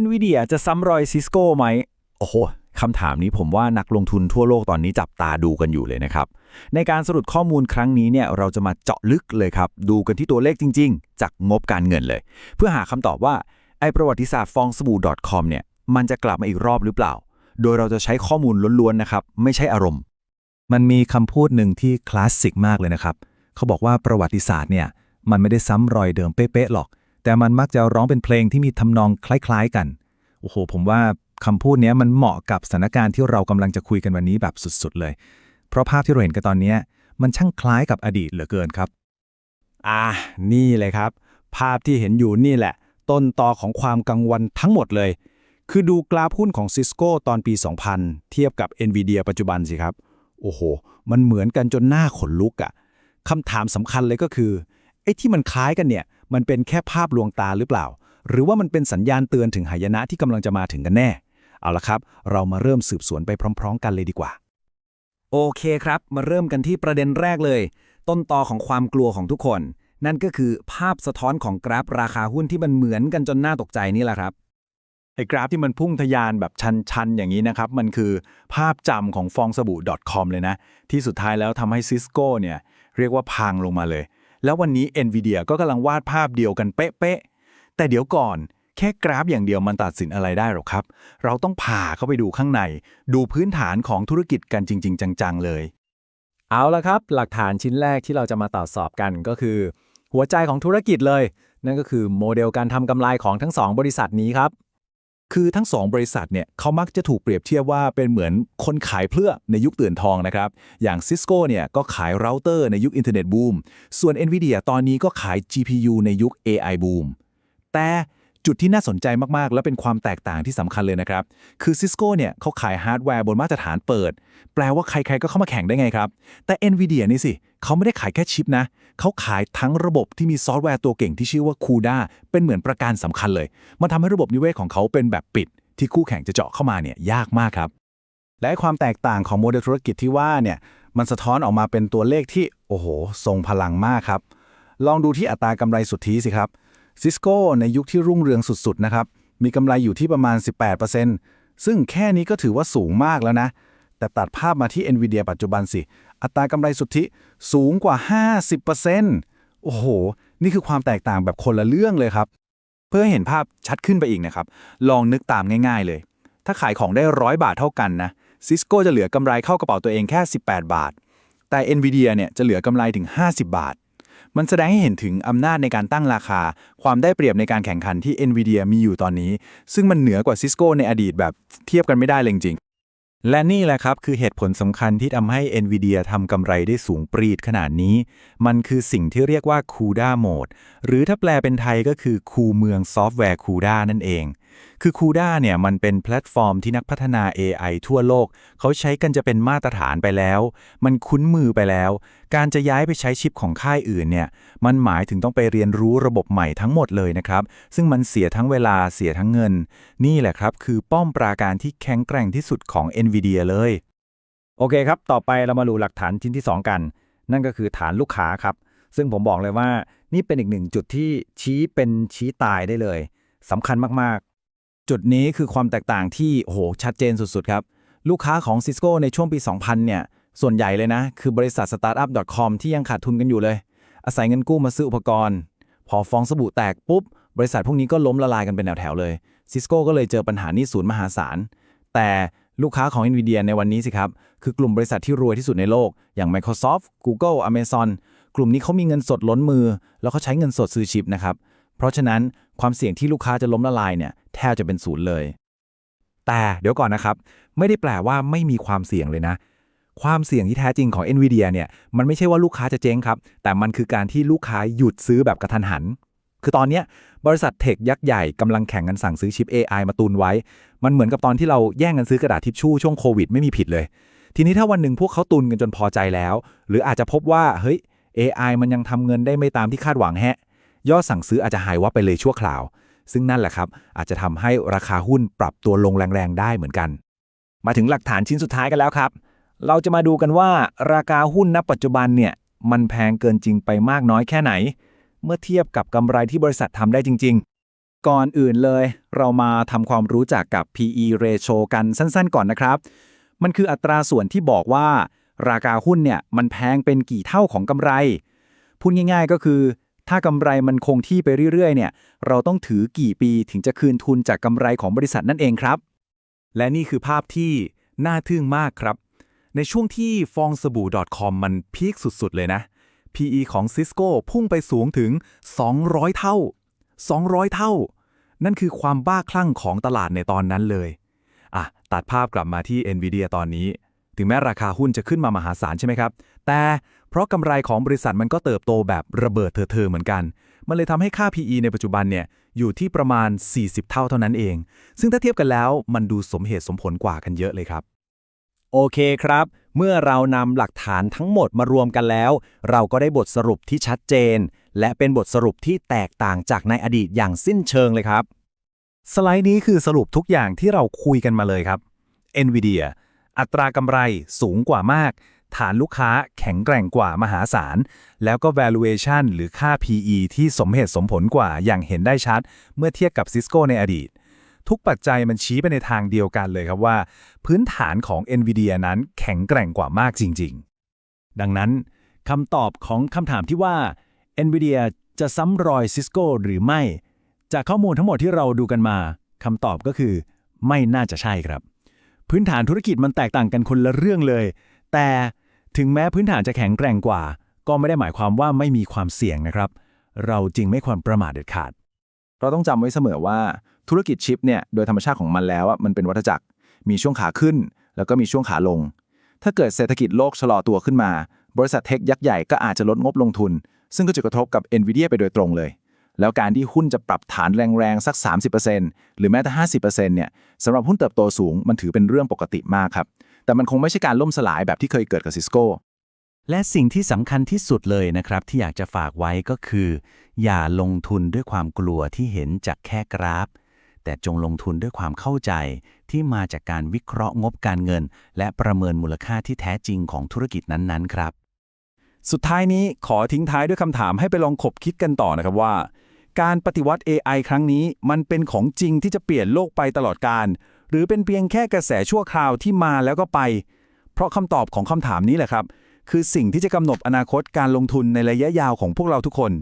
NVIDIA จะซ้ำรอยซิสโก้ไหม โอ้โหคำถามนี้ผมว่านักลงทุนทั่วโลกตอนนี้จับตาดูกันอยู่เลยนะครับ ในการสรุปข้อมูลครั้งนี้เนี่ยเราจะมาเจาะลึกเลยครับ ดูกันที่ตัวเลขจริง ๆ จากงบการเงินเลย เพื่อหาคำตอบว่าไอประวัติศาสตร์ฟองสบู่ .com เนี่ยมันจะกลับมาอีกรอบหรือเปล่า โดยเราจะใช้ข้อมูลล้วนๆนะครับ ไม่ใช่อารมณ์ มันมีคำพูดหนึ่งที่คลาสสิกมากเลยนะครับ เขาบอกว่าประวัติศาสตร์เนี่ยมันไม่ได้ซ้ำรอยเดิมเป๊ะๆหรอก แต่มันมักจะร้องเป็นเพลงที่มีทำนองคล้ายๆกัน โอ้โห ผมว่าคำพูดนี้มันเหมาะกับสถานการณ์ที่เรากำลังจะคุยกันวันนี้แบบสุดๆเลย เพราะภาพที่เราเห็นกันตอนนี้มันช่างคล้ายกับอดีตเหลือเกินครับ อ่า นี่เลยครับ ภาพที่เห็นอยู่นี่แหละ ต้นตอของความกังวลทั้งหมดเลย คือดูกราฟหุ้นของ Cisco ตอนปี 2000 เทียบกับ NVIDIA ปัจจุบันสิครับ โอ้โห มันเหมือนกันจนหน้าขนลุกอะ่ะคำถามสำคัญเลยก็คือไอ้ที่มันคล้ายกันเนี่ย มันเป็นแค่ภาพลวงตาหรือเปล่า หรือว่ามันเป็นสัญญาณเตือนถึงหายนะที่กำลังจะมาถึงกันแน่ เอาละครับ เรามาเริ่มสืบสวนไปพร้อม ๆ กันเลยดีกว่า โอเคครับ มาเริ่มกันที่ประเด็นแรกเลย ต้นตอของความกลัวของทุกคน นั่นก็คือภาพสะท้อนของกราฟราคาหุ้นที่มันเหมือนกันจนน่าตกใจนี่แหละครับไอ้กราฟที่มันพุ่งทะยานแบบชัน ๆ อย่างนี้นะครับ มันคือภาพจำของฟองสบู่ .com เลยนะ ที่สุดท้ายแล้วทำให้ซิสโก้เนี่ย เรียกว่าพังลงมาเลย แล้ววันนี้ NVIDIA ก็กำลังวาดภาพเดียวกันเป๊ะๆ แต่เดี๋ยวก่อน แค่กราฟอย่างเดียวมันตัดสินอะไรได้หรอครับ เราต้องผ่าเข้าไปดูข้างใน ดูพื้นฐานของธุรกิจกันจริง ๆ จัง ๆ เลย เอาละครับ หลักฐานชิ้นแรกที่เราจะมาตรวจสอบกันก็คือ หัวใจของธุรกิจเลย นั่นก็คือโมเดลการทำกำไรของทั้งสองบริษัทนี้ครับ คือทั้งสองบริษัทเนี่ยเขามักจะถูกเปรียบเทียบว่าเป็นเหมือนคนขายเพื่อในยุคตื่นทองนะครับ อย่าง Cisco เนี่ยก็ขายเราเตอร์ในยุคอินเทอร์เน็ตบูมส่วน NVIDIA ตอนนี้ก็ขาย GPU ในยุค AI บูมแต่ จุดที่น่าสนใจมาก ๆ และเป็นความแตกต่างที่สำคัญเลยนะครับ คือ Cisco เนี่ยเขาขายฮาร์ดแวร์บนมาตรฐานเปิด แปลว่าใคร ๆ ก็เข้ามาแข่งได้ไงครับ แต่ NVIDIA นี่สิเขาไม่ได้ขายแค่ชิปนะ เขาขายทั้งระบบที่มีซอฟต์แวร์ตัวเก่งที่ชื่อว่า CUDA เป็นเหมือนประกันสำคัญเลย มันทำให้ระบบนิเวศของเขาเป็นแบบปิด ที่คู่แข่งจะเจาะเข้ามาเนี่ยยากมากครับ และความแตกต่างของโมเดลธุรกิจที่ว่าเนี่ยมันสะท้อนออกมาเป็นตัวเลขที่โอ้โหทรงพลังมากครับลองดูที่อัตรากำไรสุทธิสิครับ ซิสโก้ในยุคที่รุ่งเรืองสุดๆนะครับ มีกำไรอยู่ที่ประมาณ 18%ซึ่งแค่นี้ก็ถือว่าสูงมากแล้วนะ แต่ตัดภาพมาที่ NVIDIA ปัจจุบันสิ อัตรากำไรสุทธิสูงกว่า 50%โอ้โห นี่คือความแตกต่างแบบคนละเรื่องเลยครับ เพื่อให้เห็นภาพชัดขึ้นไปอีกนะครับ ลองนึกตามง่าย ๆเลย ถ้าขายของได้ร้อยบาทเท่ากันนะซิสโก้จะเหลือกำไรเข้ากระเป๋าตัวเองแค่ 18 บาท แต่ NVIDIA เนี่ยจะเหลือกำไรถึง 50 บาท มันแสดงให้เห็นถึงอำนาจในการตั้งราคา ความได้เปรียบในการแข่งขันที่ NVIDIA มีอยู่ตอนนี้ ซึ่งมันเหนือกว่า Cisco ในอดีตแบบเทียบกันไม่ได้เลยจริงและนี่แหละครับ คือเหตุผลสำคัญที่ทำให้ NVIDIA ทำกำไรได้สูงปรีดขนาดนี้ มันคือสิ่งที่เรียกว่า CUDA Mode หรือถ้าแปลเป็นไทยก็คือ คูเมืองซอฟต์แวร์ CUDA นั่นเอง คือ CUDA เนี่ยมันเป็นแพลตฟอร์มที่นักพัฒนา AI ทั่วโลก เขาใช้กันจะเป็นมาตรฐานไปแล้ว มันคุ้นมือไปแล้ว การจะย้ายไปใช้ชิปของค่ายอื่นเนี่ยมันหมายถึงต้องไปเรียนรู้ระบบใหม่ทั้งหมดเลยนะครับ ซึ่งมันเสียทั้งเวลาเสียทั้งเงิน นี่แหละครับ คือป้อมปราการที่แข็งแกร่งที่สุดของ NVIDIA เลย โอเคครับ ต่อไปเรามาดูหลักฐานชิ้นที่ 2 กัน นั่นก็คือฐานลูกค้าครับ ซึ่งผมบอกเลยว่านี่เป็นอีกหนึ่งจุดที่ชี้เป็นชี้ตายได้เลยสำคัญมาก จุดนี้คือความแตกต่างที่โหชัดเจนสุด ๆ ครับ ลูกค้าของ Cisco ในช่วงปี 2000 เนี่ย ส่วนใหญ่เลยนะ คือบริษัท startup.com ที่ยังขาดทุนกันอยู่เลย อาศัยเงินกู้มาซื้ออุปกรณ์ พอฟองสบู่แตกปุ๊บ บริษัทพวกนี้ก็ล้มละลายกันเป็นแถวๆเลย Cisco ก็เลยเจอปัญหานี้ศูนย์มหาศาล แต่ลูกค้าของ NVIDIA ในวันนี้สิครับ คือกลุ่มบริษัทที่รวยที่สุดในโลก อย่าง Microsoft Google Amazon กลุ่มนี้เขามีเงินสดล้นมือ แล้วเขาใช้เงินสดซื้อชิปนะครับเราะฉะนั้นความเสี่ยงที่ลูกค้าจะล้มละลายเนี่ยแทบจะเป็นศูนย์เลย แต่เดี๋ยวก่อนนะครับ ไม่ได้แปลว่าไม่มีความเสี่ยงเลยนะ ความเสี่ยงที่แท้จริงของ NVIDIA เนี่ยมันไม่ใช่ว่าลูกค้าจะเจ๊งครับ แต่มันคือการที่ลูกค้าหยุดซื้อแบบกระทันหัน คือตอนนี้บริษัทเทคยักษ์ใหญ่กำลังแข่งกันสั่งซื้อชิป AI มาตุนไว้ มันเหมือนกับตอนที่เราแย่งกันซื้อกระดาษทิชชู่ช่วงโควิดไม่มีผิดเลย ทีนี้ถ้าวันหนึ่งพวกเขาตุนกันจนพอใจแล้ว หรืออาจจะพบว่าเฮ้ย AI มันยังทำเงินได้ไม่ตามที่คาดหวังแฮะ ยอดสั่งซื้ออาจจะหายวับไปเลยชั่วคราว ซึ่งนั่นแหละครับ อาจจะทำให้ราคาหุ้นปรับตัวลงแรงๆได้เหมือนกัน มาถึงหลักฐานชิ้นสุดท้ายกันแล้วครับ เราจะมาดูกันว่าราคาหุ้นณปัจจุบันเนี่ยมันแพงเกินจริงไปมากน้อยแค่ไหน เมื่อเทียบกับกำไรที่บริษัททำได้จริง ๆ ก่อนอื่นเลย เรามาทำความรู้จักกับ PE ratio กันสั้นๆ ก่อนนะครับ มันคืออัตราส่วนที่บอกว่า ราคาหุ้นเนี่ยมันแพงเป็นกี่เท่าของกำไรพูดง่ายๆ ก็คือ ถ้ากำไรมันคงที่ไปเรื่อยๆ เนี่ย เราต้องถือกี่ปีถึงจะคืนทุนจากกำไรของบริษัทนั่นเองครับ และนี่คือภาพที่น่าทึ่งมากครับ ในช่วงที่ฟองสบู่ .com มันพีคสุดๆ เลยนะ PE ของ Cisco พุ่งไปสูงถึง 200 เท่า 200 เท่า นั่นคือความบ้าคลั่งของตลาดในตอนนั้นเลย อะ ตัดภาพกลับมาที่ NVIDIA ตอนนี้ ถึงแม้ราคาหุ้นจะขึ้นมามหาศาลใช่ไหมครับ แต่เพราะกำไรของบริษัทมันก็เติบโตแบบระเบิดเถิดๆเหมือนกัน มันเลยทำให้ค่า PE ในปัจจุบันเนี่ยอยู่ที่ประมาณ 40 เท่าเท่านั้นเอง ซึ่งถ้าเทียบกันแล้วมันดูสมเหตุสมผลกว่ากันเยอะเลยครับ โอเคครับ เมื่อเรานำหลักฐานทั้งหมดมารวมกันแล้ว เราก็ได้บทสรุปที่ชัดเจน และเป็นบทสรุปที่แตกต่างจากในอดีตอย่างสิ้นเชิงเลยครับ สไลด์นี้คือสรุปทุกอย่างที่เราคุยกันมาเลยครับ NVIDIA อัตรากำไรสูงกว่ามาก ฐานลูกค้าแข็งแกร่งกว่ามหาศาล แล้วก็ valuation หรือค่า PE ที่สมเหตุสมผลกว่าอย่างเห็นได้ชัด เมื่อเทียบกับ Cisco ในอดีต ทุกปัจจัยมันชี้ไปในทางเดียวกันเลยครับว่า พื้นฐานของ NVIDIA นั้นแข็งแกร่งกว่ามากจริง ๆ ดังนั้นคำตอบของคำถามที่ว่า NVIDIA จะซ้ำรอย Cisco หรือไม่ จากข้อมูลทั้งหมดที่เราดูกันมาคำตอบก็คือ ไม่น่าจะใช่ครับ พื้นฐานธุรกิจมันแตกต่างกันคนละเรื่องเลย แต่ถึงแม้พื้นฐานจะแข็งแกร่งกว่า ก็ไม่ได้หมายความว่าไม่มีความเสี่ยงนะครับ เราจริงไม่ควรประมาทเด็ดขาด เราต้องจำไว้เสมอว่าธุรกิจชิปเนี่ยโดยธรรมชาติของมันแล้วมันเป็นวัฏจักร มีช่วงขาขึ้น แล้วก็มีช่วงขาลง ถ้าเกิดเศรษฐกิจโลกชะลอตัวขึ้นมา บริษัทเทคยักษ์ใหญ่ก็อาจจะลดงบลงทุน ซึ่งก็จะกระทบกับ NVIDIA ไปโดยตรงเลย แล้วการที่หุ้นจะปรับฐานแรงๆสัก 30%หรือแม้แต่50%เนี่ยสำหรับหุ้นเติบโตสูงมันถือเป็นเรื่องปกติมากครับ แต่มันคงไม่ใช่การล่มสลายแบบที่เคยเกิดกับซิสโก้และสิ่งที่สำคัญที่สุดเลยนะครับ ที่อยากจะฝากไว้ก็คือ อย่าลงทุนด้วยความกลัวที่เห็นจากแค่กราฟ แต่จงลงทุนด้วยความเข้าใจที่มาจากการวิเคราะห์งบการเงิน และประเมินมูลค่าที่แท้จริงของธุรกิจนั้นๆ ครับ สุดท้ายนี้ขอทิ้งท้ายด้วยคำถามให้ไปลองขบคิดกันต่อนะครับว่า การปฏิวัติ AI ครั้งนี้มันเป็นของจริงที่จะเปลี่ยนโลกไปตลอดการ หรือเป็นเพียงแค่กระแสชั่วคราวที่มาแล้วก็ไป เพราะคำตอบของคำถามนี้แหละครับ คือสิ่งที่จะกำหนดอนาคตการลงทุนในระยะยาวของพวกเราทุกคน